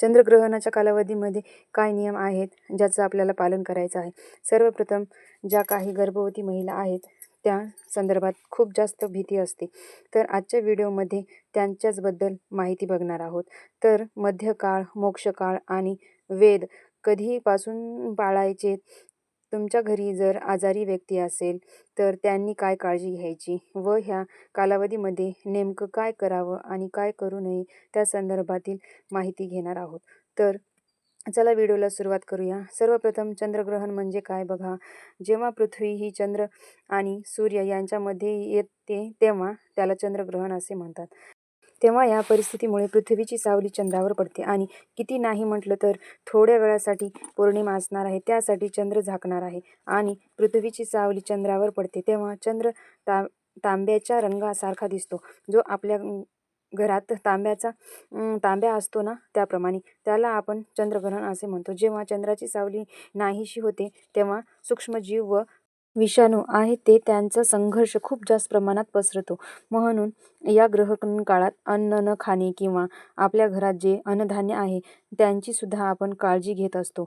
चंद्रग्रहणाच्या कालावधीमध्ये काय नियम आहेत ज्याचं आपल्याला पालन करायचं आहे? सर्वप्रथम ज्या काही गर्भवती महिला आहेत त्या संदर्भात खूप जास्त भीती असते. तर आजच्या व्हिडिओमध्ये त्यांच्याचबद्दल माहिती बघणार आहोत. तर मध्यकाळ मोक्षकाळ आणि वेद कधीपासून पाळायचे? तुमच्या घरी जर आजारी व्यक्ती असेल तर त्यांनी काय काळजी घ्यायची? व ह्या कालावधीमध्ये नेमकं काय करावं आणि काय करू नये त्या संदर्भातील माहिती घेणार आहोत. तर चला व्हिडिओला सुरुवात करूया. सर्वप्रथम चंद्रग्रहण म्हणजे काय बघा. जेव्हा पृथ्वी ही चंद्र आणि सूर्य यांच्यामध्ये येते तेव्हा त्याला चंद्रग्रहण असे म्हणतात. तेव्हा या परिस्थितीमुळे पृथ्वीची सावली चंद्रावर पडते. आणि किती नाही म्हटलं तर थोड्या वेळासाठी पौर्णिमा असणार आहे. त्यासाठी चंद्र झाकणार आहे. आणि पृथ्वीची सावली चंद्रावर पडते तेव्हा चंद्र ता तांब्याच्या रंगासारखा दिसतो. जो आपल्या घरात तांब्याचा तांब्या असतो ना त्याप्रमाणे त्याला आपण चंद्रग्रहण असे म्हणतो. जेव्हा चंद्राची सावली नाहीशी होते तेव्हा सूक्ष्मजीव व विषाणू आहे ते त्यांचा संघर्ष खूप जास्त प्रमाणात पसरतो. म्हणून या ग्रहण काळात अन्न न खाणे किंवा आपल्या घरात जे अन्नधान्य आहे त्यांची सुद्धा आपण काळजी घेत असतो.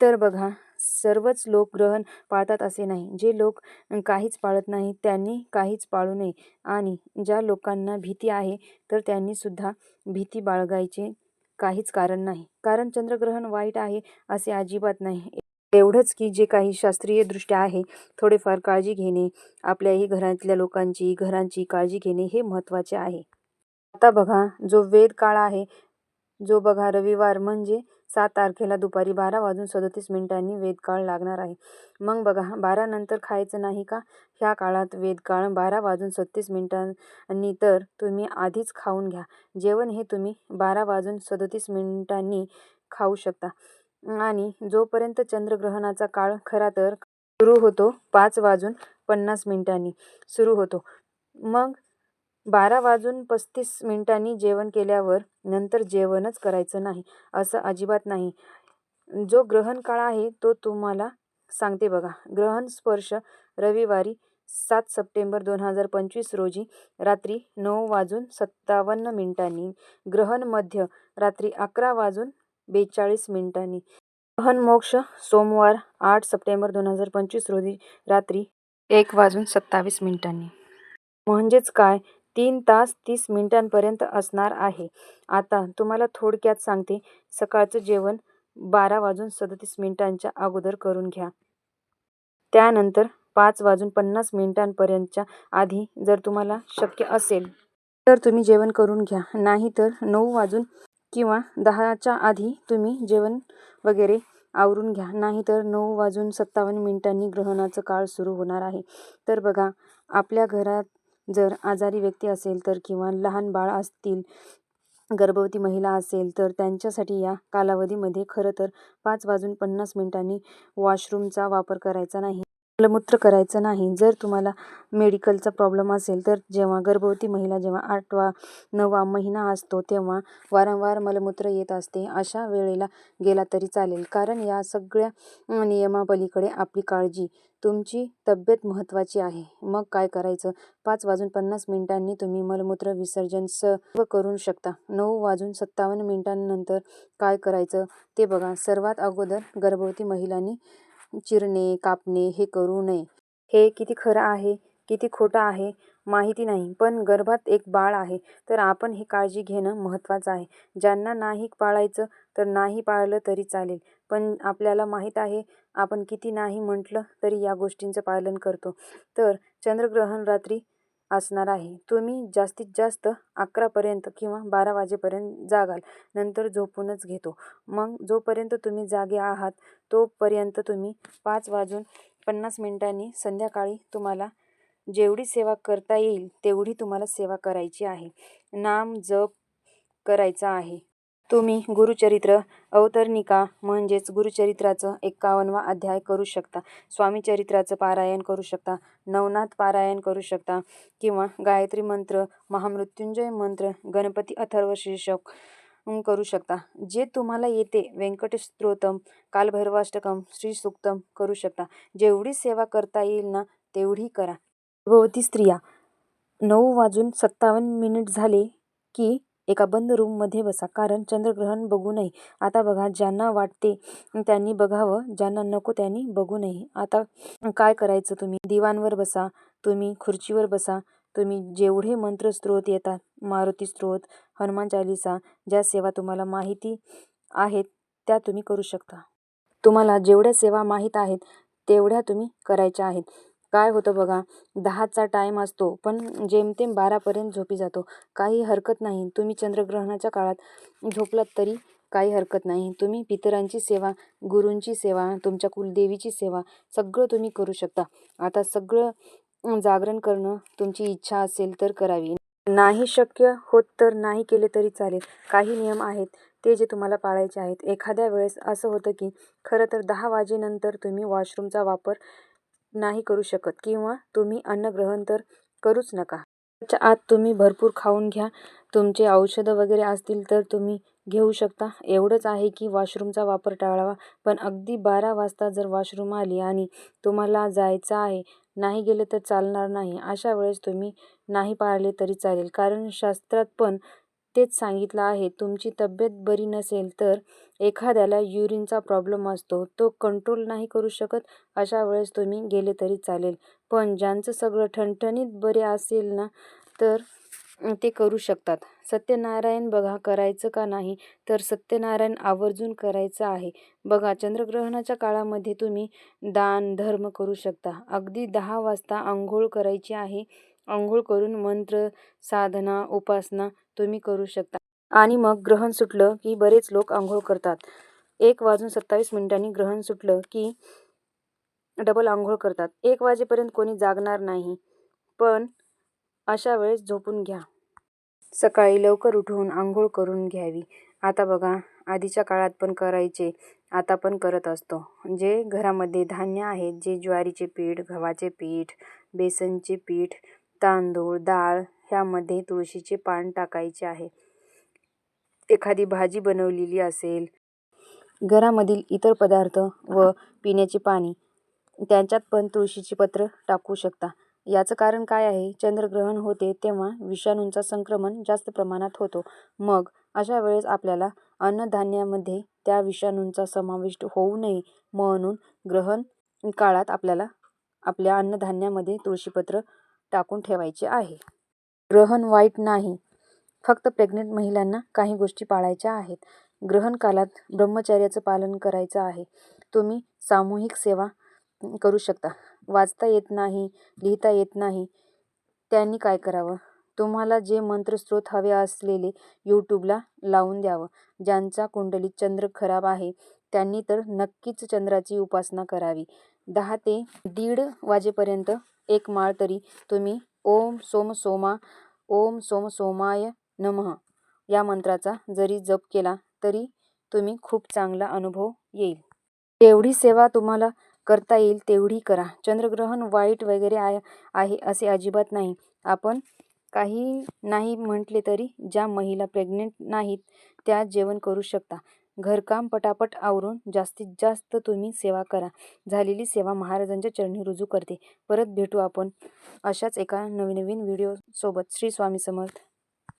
तर बघा सर्वच लोक ग्रहण पाळतात असे नाही. जे लोक काहीच पाळत नाही त्यांनी काहीच पाळू नये. आणि ज्या लोकांना भीती आहे तर त्यांनी सुद्धा भीती बाळगायचे काहीच कारण नाही. कारण चंद्रग्रहण वाईट आहे असे अजिबात नाही. एवढंच की जे काही शास्त्रीयदृष्ट्या आहे थोडेफार काळजी घेणे आपल्याही घरातल्या लोकांची घरांची काळजी घेणे हे महत्त्वाचे आहे. आता बघा जो वेद काळ आहे जो बघा रविवार म्हणजे सात तारखेला दुपारी बारा वाजून सदतीस मिनिटांनी वेदकाळ लागणार आहे. मग बघा बारा नंतर खायचं नाही का? ह्या काळात वेदकाळ बारा वाजून सदतीस मिनिटांनी तर तुम्ही आधीच खाऊन घ्या. जेवण हे तुम्ही बारा वाजून सदतीस मिनिटांनी खाऊ शकता. आणि जोपर्यंत चंद्रग्रहणाचा काळ खरा तर सुरू होतो पाच वाजून पन्नास मिनिटांनी सुरू होतो. मग बारा वाजून पस्तीस मिनिटांनी जेवण केल्यावर नंतर जेवणच करायचं नाही असं अजिबात नाही. जो ग्रहण काळ आहे तो तुम्हाला सांगते बघा. ग्रहण स्पर्श रविवारी सात सप्टेंबर दोन हजार पंचवीस रोजी रात्री नऊ वाजून सत्तावन्न मिनिटांनी. ग्रहण मध्य रात्री अकरा वाजून बेचाळीस मिनिटांनी. मोक्ष सोमवार आठ सप्टेंबर दोन हजार पंचवीस रोजी रात्री एक वाजून सत्तावीस मिनिटांनी. म्हणजेच काय? तीन तास तीस मिनिटांपर्यंत असणार आहे. आता तुम्हाला थोडक्यात सांगते सकाळचं जेवण बारा वाजून सदतीस मिनिटांच्या अगोदर करून घ्या. त्यानंतर पाच वाजून पन्नास मिनिटांपर्यंतच्या आधी जर तुम्हाला शक्य असेल तर तुम्ही जेवण करून घ्या. नाही तर नऊ वाजून किंवा दहाच्या आधी तुम्ही जेवण वगैरे आवरून घ्या. नाहीतर नऊ वाजून सत्तावन्न मिनिटांनी ग्रहणाचं काळ सुरू होणार आहे. तर बघा आपल्या घरात जर आजारी व्यक्ती असेल तर किंवा लहान बाळ असतील गर्भवती महिला असेल तर त्यांच्यासाठी या कालावधीमध्ये खरं तर पाच वाजून पन्नास मिनिटांनी वॉशरूमचा वापर करायचा नाही. मलमूत्र करायचं नाही. जर तुम्हाला मेडिकलचा प्रॉब्लेम असेल तर जेव्हा गर्भवती महिला जेव्हा आठवा नववा महिना असतो तेव्हा वारंवार मलमूत्र येत असते. अशा वेळेला गेला तरी चालेल. कारण या सगळ्या नियमापलीकडे आपली काळजी तुमची तब्येत महत्त्वाची आहे. मग काय करायचं? पाच वाजून पन्नास मिनिटांनी तुम्ही मलमूत्र विसर्जन सर्व करू शकता. नऊ वाजून सत्तावन्न मिनिटांनंतर काय करायचं? ते बघा. सर्वात अगोदर गर्भवती महिलांनी चिरणे कापणे हे करू नये. हे किती खरं आहे किती खोटं आहे माहिती नाही. पण गर्भात एक बाळ आहे तर आपण ही काळजी घेणं महत्त्वाचं आहे. ज्यांना नाही पाळायचं तर नाही पाळलं तरी चालेल. पण आपल्याला माहीत आहे आपण किती नाही म्हटलं तरी या गोष्टींचं पालन करतो. तर चंद्रग्रहण रात्री असणार आहे. तुम्ही जास्तीत जास्त अकरापर्यंत किंवा बारा वाजेपर्यंत जागाल. नंतर झोपूनच घेतो. मग जोपर्यंत तुम्ही जागे आहात तोपर्यंत तुम्ही पाच वाजून पन्नास मिनिटांनी संध्याकाळी तुम्हाला जेवढी सेवा करता येईल तेवढी तुम्हाला सेवा करायची आहे. नाम जप करायचा आहे. तुम्ही गुरुचरित्र अवतरणिका म्हणजेच गुरुचरित्राचं एक्कावन्नवा अध्याय करू शकता. स्वामीचरित्राचं पारायण करू शकता. नवनाथ पारायण करू शकता. किंवा गायत्री मंत्र महामृत्युंजय मंत्र गणपती अथर्व शीर्षक करू शकता. जे तुम्हाला येते व्यंकटेश स्तोत्रम कालभैरवाष्टकम श्री सुक्तम करू शकता. जेवढी सेवा करता येईल ना तेवढी करा. गर्भवती स्त्रिया नऊ वाजून सत्तावन्न मिनिट झाले की एका बंद रूममध्ये बसा. कारण चंद्रग्रहण बघू नये. आता बघा ज्यांना वाटते त्यांनी बघावं ज्यांना नको त्यांनी बघू नये. आता काय करायचं तुम्ही? दिवाणवर बसा. तुम्ही खुर्चीवर बसा. तुम्ही जेवढे मंत्र स्त्रोत येतात मारुती स्त्रोत हनुमान चालिसा ज्या सेवा तुम्हाला माहिती आहेत त्या तुम्ही करू शकता. तुम्हाला जेवढ्या सेवा माहीत आहेत तेवढ्या तुम्ही करायच्या आहेत. काय होतं बघा दहाचा टाईम असतो पण जेमतेम बारापर्यंत झोपी जातो. काही हरकत नाही. तुम्ही चंद्रग्रहणाच्या काळात झोपलात तरी काही हरकत नाही. तुम्ही पितरांची सेवा गुरूंची सेवा तुमच्या कुलदेवीची सेवा सगळं तुम्ही करू शकता. आता सगळं जागरण करणं तुमची इच्छा असेल तर करावी. नाही शक्य होत तर नाही केले तरी चालेल. काही नियम आहेत ते जे तुम्हाला पाळायचे आहेत. एखाद्या वेळेस असं होतं की खरं तर दहा वाजेनंतर तुम्ही वॉशरूमचा वापर नाही करू शकत किंवा तुम्ही अन्नग्रहण तर करूच नका. त्याच्या आत तुम्ही भरपूर खाऊन घ्या. तुमचे औषधं वगैरे असतील तर तुम्ही घेऊ शकता. एवढंच आहे की वॉशरूमचा वापर टाळावा. पण अगदी बारा वाजता जर वॉशरूम आली आणि तुम्हाला जायचं आहे नाही गेले तर चालणार नाही. अशा वेळेस तुम्ही नाही पाळले तरी चालेल. कारण शास्त्रात पण तेच सांगितलं आहे. तुमची तब्येत बरी नसेल तर एखाद्याला युरिनचा प्रॉब्लेम असतो. तो कंट्रोल नाही करू शकत अशा वेळेस तुम्ही गेले तरी चालेल. पण ज्यांचं सगळं ठणठणीत बरे असेल ना तर ते करू शकतात. सत्यनारायण बघा करायचं का नाही? तर सत्यनारायण आवर्जून करायचं आहे. बघा चंद्रग्रहणाच्या काळामध्ये तुम्ही दान धर्म करू शकता. अगदी दहा वाजता आंघोळ करायची आहे. आंघोळ करून मंत्र साधना उपासना तुम्ही करू शकता. आणि मग ग्रहण सुटलं की बरेच लोक आंघोळ करतात. एक वाजून सत्तावीस मिनिटांनी ग्रहण सुटलं की डबल आंघोळ करतात. एक वाजेपर्यंत कोणी जागणार नाही पण अशा वेळेस झोपून घ्या. सकाळी लवकर उठून आंघोळ करून घ्यावी. आता बघा आधीच्या काळात पण करायचे आता पण करत असतो. जे घरामध्ये धान्य आहेत जे ज्वारीचे पीठ गव्हाचे पीठ बेसनचे पीठ तांदूळ डाळ ह्यामध्ये तुळशीचे पान टाकायचे आहे. एखादी भाजी बनवलेली असेल घरामधील इतर पदार्थ व पिण्याचे पाणी त्यांच्यात पण तुळशीची पत्र टाकू शकता. याचं कारण काय आहे? चंद्रग्रहण होते तेव्हा विषाणूंचा संक्रमण जास्त प्रमाणात होतो. मग अशा वेळेस आपल्याला अन्नधान्यामध्ये त्या विषाणूंचा समाविष्ट होऊ नये म्हणून ग्रहण काळात आपल्याला आपल्या अन्नधान्यामध्ये तुळशीपत्र टाकून ठेवायचे आहे. ग्रहण वाईट नाही. फक्त प्रेग्नेंट महिलांना काही गोष्टी पाळायच्या आहेत. ग्रहण कालात ब्रह्मचर्याचं पालन करायचं आहे. तुम्ही सामूहिक सेवा करू शकता. वाचता येत नाही लिहिता येत नाही. त्यांनी काय करावं? तुम्हाला जे मंत्रस्रोत हवे असलेले यूट्यूबला लावून द्यावं. ज्यांचा कुंडलीत चंद्र खराब आहे त्यांनी तर नक्कीच चंद्राची उपासना करावी. दहा ते दीड वाजेपर्यंत एक माळ तरी तुम्ही ओम सोम सोमा ओम सोम सोमाय नमः या मंत्राचा जरी जप केला तरी तुम्ही खूप चांगला अनुभव येईल. तेवढी सेवा तुम्हाला करता येईल तेवढी करा. चंद्रग्रहण वाईट वगैरे आहे आहे असे अजिबात नाही. आपण काही नाही म्हटले तरी ज्या महिला प्रेग्नेंट नाहीत त्या जेवण करू शकता. घरकाम पटापट आवरून जास्तीत जास्त तुम्ही सेवा करा. झालेली सेवा महाराजांच्या चरणी रुजू करते. परत भेटू आपण अशाच एका नवीन नवीन श्री स्वामी समर्थ.